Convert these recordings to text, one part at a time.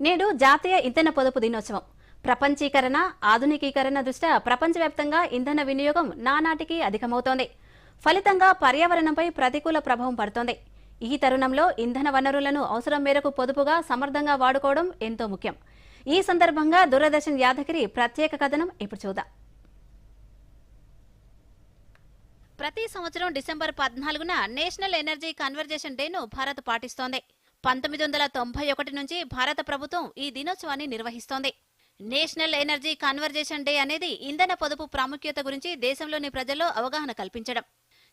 నేడు జాతీయ ఇంధన పొదుపు దినోత్సవం. ప్రపంచీకరణ ఆధునికీకరణ దృష్ట్యా ప్రపంచవ్యాప్తంగా ఇంధన వినియోగం నానాటికి అధికమవుతోంది. ఫలితంగా పర్యావరణంపై ప్రతికూల ప్రభావం పడుతోంది. ఈ తరుణంలో ఇంధన వనరులను అవసరం మేరకు పొదుపుగా సమర్థంగా వాడుకోవడం ఎంతో ముఖ్యం. ఈ సందర్భంగా దూరదర్శన్ యాదగిరి ప్రత్యేక కథనం ఇప్పుడు చూద్దాం. ప్రతి సంవత్సరం డిసెంబర్ పద్నాలుగున నేషనల్ ఎనర్జీ కన్వర్జేషన్ డేను భారత్ పాటిస్తోంది. పంతొమ్మిది వందల తొంభై ఒకటి నుంచి భారత ప్రభుత్వం ఈ దినోత్సవాన్ని నిర్వహిస్తోంది. నేషనల్ ఎనర్జీ కన్వర్జేషన్ డే అనేది ఇంధన పొదుపు ప్రాముఖ్యత గురించి దేశంలోని ప్రజల్లో అవగాహన కల్పించడం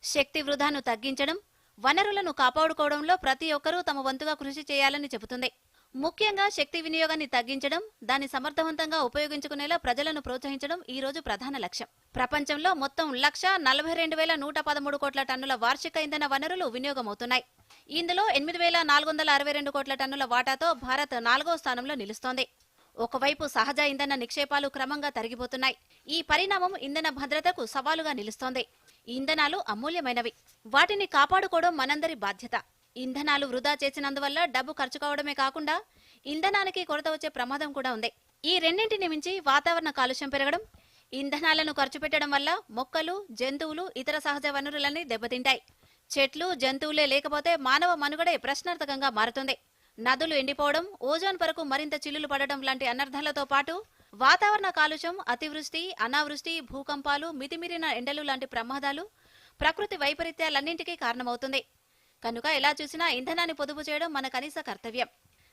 శక్తి వృధాను తగ్గించడం వనరులను కాపాడుకోవడంలో ప్రతి ఒక్కరూ తమ వంతుగా కృషి చేయాలని చెబుతుంది. ముఖ్యంగా శక్తి వినియోగాన్ని తగ్గించడం దాన్ని సమర్థవంతంగా ఉపయోగించుకునేలా ప్రజలను ప్రోత్సహించడం ఈ రోజు ప్రధాన లక్ష్యం. ప్రపంచంలో మొత్తం లక్ష నలభై రెండు వేల నూట పదమూడు కోట్ల టన్నుల వార్షిక ఇంధన వనరులు వినియోగమవుతున్నాయి. ఇందులో ఎనిమిది వేల నాలుగు వందల అరవై రెండు కోట్ల టన్నుల వాటాతో భారత్ నాలుగో స్థానంలో నిలుస్తోంది. ఒకవైపు సహజ ఇంధన నిక్షేపాలు క్రమంగా తరిగిపోతున్నాయి. ఈ పరిణామం ఇంధన భద్రతకు సవాలుగా నిలుస్తోంది. ఇంధనాలు అమూల్యమైనవి. వాటిని కాపాడుకోవడం మనందరి బాధ్యత. ఇంధనాలు వృధా చేసినందువల్ల డబ్బు ఖర్చు కావడమే కాకుండా ఇంధనానికి కొరత వచ్చే ప్రమాదం కూడా ఉంది. ఈ రెండింటిని మించి వాతావరణ కాలుష్యం పెరగడం ఇంధనాలను ఖర్చు పెట్టడం వల్ల మొక్కలు జంతువులు ఇతర సహజ వనరులన్నీ దెబ్బతింటాయి. చెట్లు జంతువులే లేకపోతే మానవ మనుగడే ప్రశ్నార్థకంగా మారుతుంది. నదులు ఎండిపోవడం ఓజోన్ పరకు మరింత చిల్లులు పడడం లాంటి అనర్థాలతో పాటు వాతావరణ కాలుష్యం అతివృష్టి అనావృష్టి భూకంపాలు మితిమీరిన ఎండలు లాంటి ప్రమాదాలు ప్రకృతి వైపరీత్యాలన్నింటికీ కారణమవుతుంది. కనుక ఎలా చూసినా ఇంధనాన్ని పొదుపు చేయడం మన కనీస కర్తవ్యం.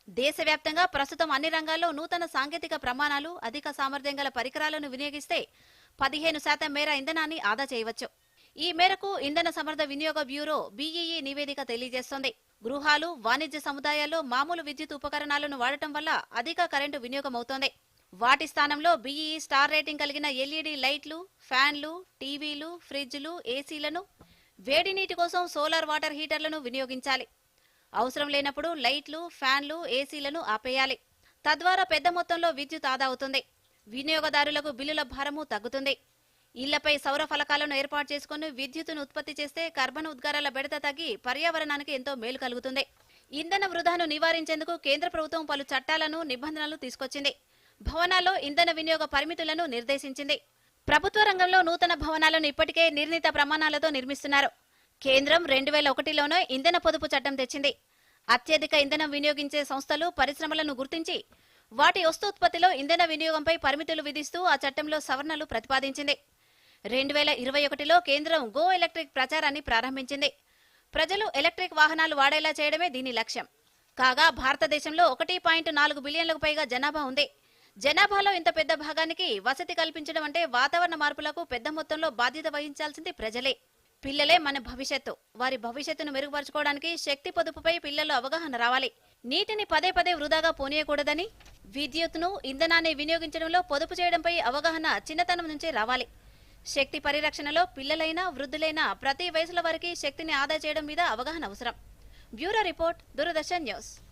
దేశవ్యాప్తంగా ప్రస్తుతం అన్ని రంగాల్లో నూతన సాంకేతిక ప్రమాణాలు అధిక సామర్థ్యం గల పరికరాలను వినియోగిస్తే పదిహేను శాతం మేర ఇంధనాన్ని ఆదా చేయవచ్చు. ఈ మేరకు ఇంధన సమర్థ వినియోగ బ్యూరో బీఈఈ నివేదిక తెలియజేస్తోంది. గృహాలు వాణిజ్య సముదాయాల్లో మామూలు విద్యుత్ ఉపకరణాలను వాడటం వల్ల అధిక కరెంటు వినియోగమవుతోంది. వాటి స్థానంలో బీఈఈ స్టార్ రేటింగ్ కలిగిన ఎల్ఈడి లైట్లు ఫ్యాన్లు టీవీలు ఫ్రిడ్జ్లు ఏసీలను వేడి నీటి కోసం సోలార్ వాటర్ హీటర్లను వినియోగించాలి. అవసరం లేనప్పుడు లైట్లు ఫ్యాన్లు ఏసీలను ఆపేయాలి. తద్వారా పెద్ద మొత్తంలో విద్యుత్ ఆదా అవుతుంది. వినియోగదారులకు బిల్లుల భారము తగ్గుతుంది. ఇళ్ళపై సౌర ఫలకాలను ఏర్పాటు చేసుకుని విద్యుత్తును ఉత్పత్తి చేస్తే కర్బన ఉద్గారాల బెడత తగ్గి పర్యావరణానికి ఎంతో మేలు కలుగుతుంది. ఇంధన వృధాను నివారించేందుకు కేంద్ర ప్రభుత్వం పలు చట్టాలను నిబంధనలు తీసుకొచ్చింది. భవనాల్లో ఇంధన వినియోగ పరిమితులను నిర్దేశించింది. ప్రభుత్వ రంగంలో నూతన భవనాలను ఇప్పటికే నిర్ణీత ప్రమాణాలతో నిర్మిస్తున్నారు. కేంద్రం రెండు వేల ఒకటిలోనే ఇంధన పొదుపు చట్టం తెచ్చింది. అత్యధిక ఇంధనం వినియోగించే సంస్థలు పరిశ్రమలను గుర్తించి వాటి వస్తూత్పత్తిలో ఇంధన వినియోగంపై పరిమితులు విధిస్తూ ఆ చట్టంలో సవరణలు ప్రతిపాదించింది. రెండు వేల ఇరవై ఒకటిలో కేంద్రం గో ఎలక్ట్రిక్ ప్రచారాన్ని ప్రారంభించింది. ప్రజలు ఎలక్ట్రిక్ వాహనాలు వాడేలా చేయడమే దీని లక్ష్యం. కాగా భారతదేశంలో ఒకటి పాయింట్ నాలుగు బిలియన్లకు పైగా జనాభా ఉంది. జనాభాలో ఇంత పెద్ద భాగానికి వసతి కల్పించడం అంటే వాతావరణ మార్పులకు పెద్ద మొత్తంలో బాధ్యత వహించాల్సింది ప్రజలే. పిల్లలే మన భవిష్యత్తు. వారి భవిష్యత్తును మెరుగుపరచుకోవడానికి శక్తి పొదుపుపై పిల్లలు అవగాహన రావాలి. నీటిని పదే పదే వృధాగా పోనీయకూడదని విద్యుత్ను ఇంధనాన్ని వినియోగించడంలో పొదుపు చేయడంపై అవగాహన చిన్నతనం నుంచే రావాలి. శక్తి పరిరక్షణలో పిల్లలైనా వృద్ధులైనా ప్రతి వయసుల వారికి శక్తిని ఆదా చేయడం మీద అవగాహన అవసరం. Bureau report Doordarshan news.